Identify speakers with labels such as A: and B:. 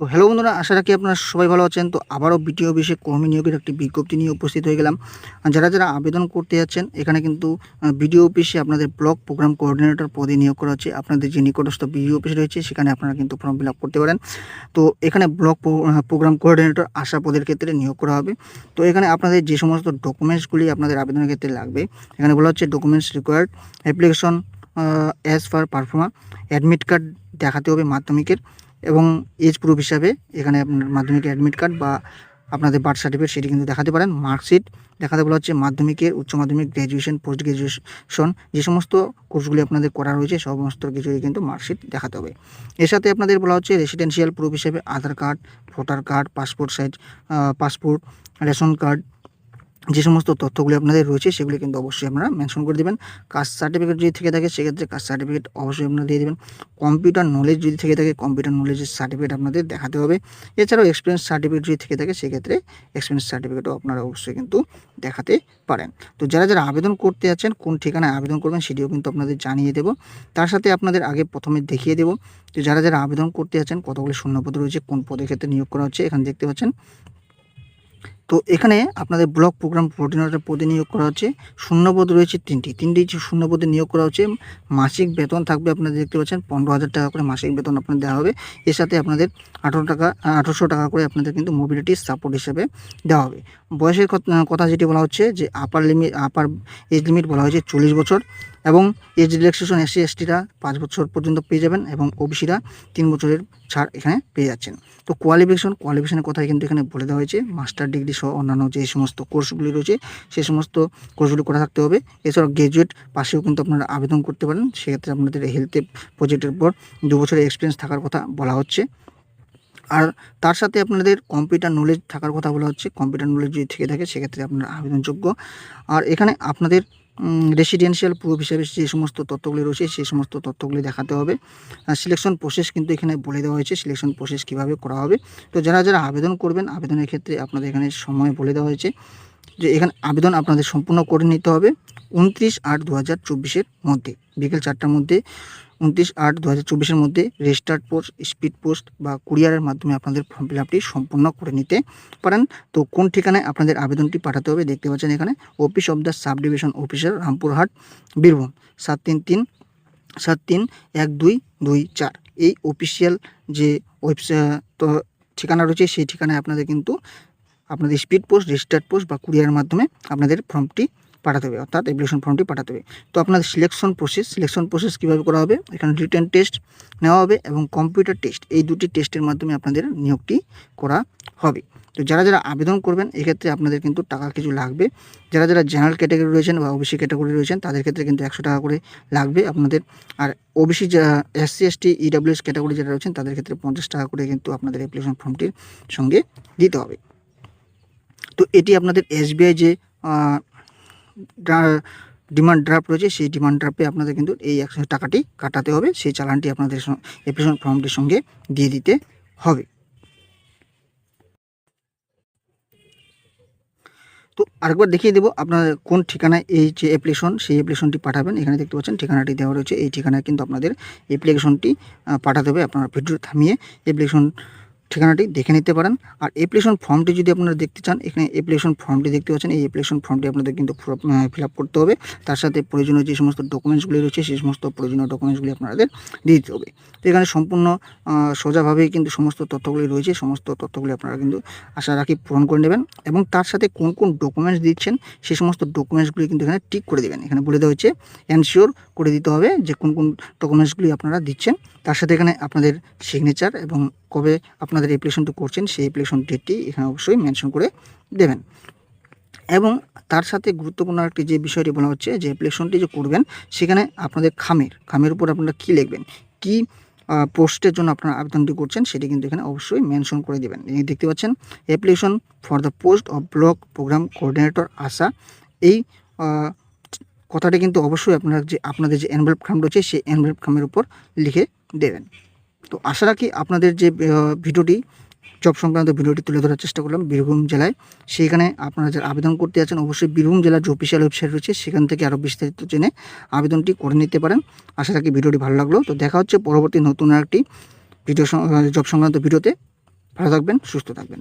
A: তো হ্যালো বন্ধুরা, আশা রাখি আপনারা সবাই ভালো আছেন। তো আবারও বিটিও অফিসে কর্মী নিয়োগের একটি বিজ্ঞপ্তি নিয়ে উপস্থিত হয়ে গেলাম। যারা যারা আবেদন করতে যাচ্ছেন, এখানে কিন্তু বিডিও অফিসে আপনাদের ব্লক প্রোগ্রাম কোঅর্ডিনেটর পদে নিয়োগ করা হচ্ছে। আপনাদের যে নিকটস্থ বিডিও অফিস রয়েছে, সেখানে আপনারা কিন্তু ফর্ম ফিল করতে পারেন। তো এখানে ব্লক প্রোগ্রাম কোঅর্ডিনেটর আশা পদের ক্ষেত্রে নিয়োগ করা হবে। তো এখানে আপনাদের যে সমস্ত ডকুমেন্টসগুলি আপনাদের আবেদনের ক্ষেত্রে লাগবে, এখানে বলা হচ্ছে documents required application as far proforma admit card দেখাতে হবে মাধ্যমিকের। এবং এজ প্রুফ হিসাবে এখানে আপনার মাধ্যমিকের অ্যাডমিট কার্ড বা আপনাদের বার্থ সার্টিফিকেট সেটি কিন্তু দেখাতে পারেন। মার্কশিট দেখাতে বলা হচ্ছে মাধ্যমিকের, উচ্চ মাধ্যমিক গ্র্যাজুয়েশন পোস্ট গ্র্যাজুয়েশন যে সমস্ত কোর্সগুলি আপনাদের করা রয়েছে সমস্ত কিছুই কিন্তু মার্কশিট দেখাতে হবে। এর সাথে আপনাদের বলা হচ্ছে রেসিডেন্সিয়াল প্রুফ হিসেবে Aadhaar card voter card passport size passport ration card যে সমস্ত তথ্যগুলি আপনাদের রয়েছে, সেগুলি কিন্তু অবশ্যই আপনারা মেনশন করে দেবেন। কাস্ট সার্টিফিকেট যদি থেকে থাকে, সেক্ষেত্রে কাস্ট সার্টিফিকেট অবশ্যই আপনারা দিয়ে দেবেন। কম্পিউটার নলেজ যদি থেকে থাকে কম্পিউটার নলেজের সার্টিফিকেট আপনাদের দেখাতে হবে। এছাড়াও এক্সপিরিয়েন্স সার্টিফিকেট যদি থেকে থাকে, সেক্ষেত্রে এক্সপিরিয়েন্স সার্টিফিকেটও আপনারা অবশ্যই কিন্তু দেখাতে পারেন। তো যারা যারা আবেদন করতে আছেন কোন ঠিকানায় আবেদন করবেন, সেটিও কিন্তু আপনাদের জানিয়ে দেবো। তার সাথে আপনাদের আগে প্রথমে দেখিয়ে দেবো। তো যারা যারা আবেদন করতে আছেন কতগুলি শূন্যপদ রয়েছে, কোন পদের ক্ষেত্রে নিয়োগ করা হচ্ছে, এখানে দেখতে পাচ্ছেন। তো এখানে আপনাদের ব্লক প্রোগ্রাম কোঅর্ডিনেটর পদে নিয়োগ করা হচ্ছে। শূন্যপদ রয়েছে তিনটি। তিনটি শূন্যপদে নিয়োগ করা হচ্ছে। মাসিক বেতন থাকবে আপনারা দেখতে পাচ্ছেন, পনেরো হাজার টাকা করে মাসিক বেতন আপনাদের দেওয়া হবে। এর সাথে আপনাদের আঠারো টাকা, আঠারোশো টাকা করে আপনাদের কিন্তু মোবিলিটি সাপোর্ট হিসেবে দেওয়া হবে। বয়সের কথা যেটি বলা হচ্ছে যে upper limit upper age limit বলা হয়েছে চল্লিশ বছর এবং এজ রিল্যাক্সেশন এসসি এসটিরা পাঁচ বছর পর্যন্ত পেয়ে যাবেন এবং ওবিসিরা তিন বছরের ছাড় এখানে পেয়ে যাচ্ছেন। তো কোয়ালিফিকেশন কোয়ালিফিকেশনের কথাই কিন্তু এখানে বলে দেওয়া হয়েছে। মাস্টার ডিগ্রি সহ অন্যান্য যে সমস্ত কোর্সগুলি রয়েছে সেই সমস্ত কোর্সগুলি করা থাকতে হবে। এছাড়াও গ্র্যাজুয়েট পাশেও কিন্তু আপনারা আবেদন করতে পারেন। সেক্ষেত্রে আপনাদের হেলথে প্রজেক্টের পর দু বছরের এক্সপিরিয়েন্স থাকার কথা বলা হচ্ছে। আর তার সাথে আপনাদের কম্পিউটার নলেজ থাকার কথা বলা হচ্ছে। কম্পিউটার নলেজ যদি থেকে থাকে, সেক্ষেত্রে আপনার আবেদনযোগ্য। আর এখানে আপনাদের রেসিডেন্সিয়াল প্রুফ হিসাবে যে সমস্ত তথ্যগুলি রয়েছে সেই সমস্ত তথ্যগুলি দেখাতে হবে। সিলেকশন প্রসেস কিন্তু এখানে বলে দেওয়া হয়েছে সিলেকশন প্রসেস কীভাবে করা হবে। তো যারা যারা আবেদন করবেন, আবেদনের ক্ষেত্রে আপনাদের এখানে সময় বলে দেওয়া হয়েছে যে এখানে আবেদন আপনাদের সম্পূর্ণ করে নিতে হবে। উনত্রিশ আট দু হাজার চব্বিশের মধ্যে, বিকেল চারটার মধ্যে। উনত্রিশ আট দু হাজার চব্বিশের মধ্যে রেজিস্টার্ড পোস্ট স্পিড পোস্ট বা কুরিয়ারের মাধ্যমে আপনাদের ফর্ম ফিল আপটি সম্পূর্ণ করে নিতে পারেন। তো কোন ঠিকানায় আপনাদের আবেদনটি পাঠাতে হবে দেখতে পাচ্ছেন এখানে office of the sub division officer Rampurhat, Birbhum, সাত তিন তিন, সাত তিন এক দুই দুই চার। এই অফিসিয়াল যে ওয়েবসাইট তো ঠিকানা রয়েছে সেই ঠিকানায় আপনাদের কিন্তু আপনাদের স্পিড পোস্ট রেজিস্টার্ড পোস্ট বা কুরিয়ারের মাধ্যমে আপনাদের ফর্মটি পাঠাতে হবে, অর্থাৎ অ্যাপ্লিকেশন ফর্মটি পাঠাতে হবে। তো আপনাদের সিলেকশন প্রসেস সিলেকশন প্রসেস কীভাবে করা হবে? এখানে রিটার্ন টেস্ট নেওয়া হবে এবং কম্পিউটার টেস্ট এই দুটি টেস্টের মাধ্যমে আপনাদের নিয়োগটি করা হবে। তো যারা যারা আবেদন করবেন এক্ষেত্রে আপনাদের কিন্তু টাকা কিছু লাগবে। যারা যারা জেনারেল ক্যাটাগরি রয়েছেন বা ওবিসি ক্যাটাগরি রয়েছেন, তাদের ক্ষেত্রে কিন্তু একশো টাকা করে লাগবে আপনাদের। আর ওবিসি যারা এসসি এসটি ইডাব্লিউএস ক্যাটাগরি যারা রয়েছেন, তাদের ক্ষেত্রে পঞ্চাশ টাকা করে কিন্তু আপনাদের অ্যাপ্লিকেশন ফর্মটির সঙ্গে দিতে হবে। তো এটি আপনাদের এসবিআই যে ডিমান্ড ড্রাফট রয়েছে, সেই ডিমান্ড ড্রাফটে আপনাদের কিন্তু এই একশো টাকাটি কাটাতে হবে। সেই চালানটি আপনাদের অ্যাপ্লিকেশন ফর্মটির সঙ্গে দিয়ে দিতে হবে। তো আরেকবার দেখিয়ে দেবো আপনার কোন ঠিকানায় এই যে অ্যাপ্লিকেশন সেই অ্যাপ্লিকেশনটি পাঠাবেন। এখানে দেখতে পাচ্ছেন, ঠিকানাটি দেওয়া রয়েছে। এই ঠিকানায় কিন্তু আপনাদের অ্যাপ্লিকেশনটি পাঠাতে হবে। আপনারা ভিডিও থামিয়ে অ্যাপ্লিকেশন ঠিকানাটি দেখে নিতে পারেন। আর অ্যাপ্লিকেশন ফর্মটি যদি আপনারা দেখতে চান, এখানে অ্যাপ্লিকেশন ফর্মটি দেখতে পাচ্ছেন। এই অ্যাপ্লিকেশন ফর্মটি আপনাদের কিন্তু ফিল করতে হবে। তার সাথে প্রয়োজনীয় যে সমস্ত ডকুমেন্টসগুলি রয়েছে, সেই সমস্ত প্রয়োজনীয় ডকুমেন্টসগুলি আপনাদের দিয়ে দিতে হবে। তো এখানে সম্পূর্ণ সোজাভাবেই কিন্তু সমস্ত তথ্যগুলি রয়েছে। সমস্ত তথ্যগুলি আপনারা কিন্তু আশা রাখি পূরণ করে নেবেন। এবং তার সাথে কোন কোন ডকুমেন্টস দিচ্ছেন সেই সমস্ত ডকুমেন্টসগুলি কিন্তু এখানে টিক করে দেবেন। এখানে বলে দেওয়া হচ্ছে এনশিওর করে দিতে হবে যে কোন কোন ডকুমেন্টসগুলি আপনারা দিচ্ছেন। তার সাথে এখানে আপনাদের সিগনেচার এবং কবে আপনাদের অ্যাপ্লিকেশনটি করছেন, সেই অ্যাপ্লিকেশন ডেটটি এখানে অবশ্যই মেনশন করে দেবেন। এবং তার সাথে গুরুত্বপূর্ণ একটি যে বিষয়টি বলা হচ্ছে, যে অ্যাপ্লিকেশনটি যে করবেন, সেখানে আপনাদের খামের খামের উপর আপনারা কী লিখবেন, কী পোস্টের জন্য আপনারা আবেদনটি করছেন, সেটি কিন্তু এখানে অবশ্যই মেনশন করে দেবেন। দেখতে পাচ্ছেন application for the post of block programme coordinator আশা এই কথাটি কিন্তু অবশ্যই আপনারা যে, আপনাদের যে এনভেলপ খাম রয়েছে, সেই এনভেলপ খামের উপর লিখে দেবেন। তো আশা রাখি আপনাদের যে ভিডিওটি জব সংক্রান্ত ভিডিওটি তুলে ধরার চেষ্টা করলাম বীরভূম জেলায়। সেইখানে আপনারা যারা আবেদন করতে আছেন, অবশ্যই বীরভূম জেলার যে অফিসিয়াল ওয়েবসাইট রয়েছে, সেখান থেকে আরও বিস্তারিত জেনে আবেদনটি করে নিতে পারেন। আশা রাখি ভিডিওটি ভালো লাগল। তো দেখা হচ্ছে পরবর্তী নতুন একটি ভিডিও জব সংক্রান্ত ভিডিওতে। ভালো থাকবেন, সুস্থ থাকবেন।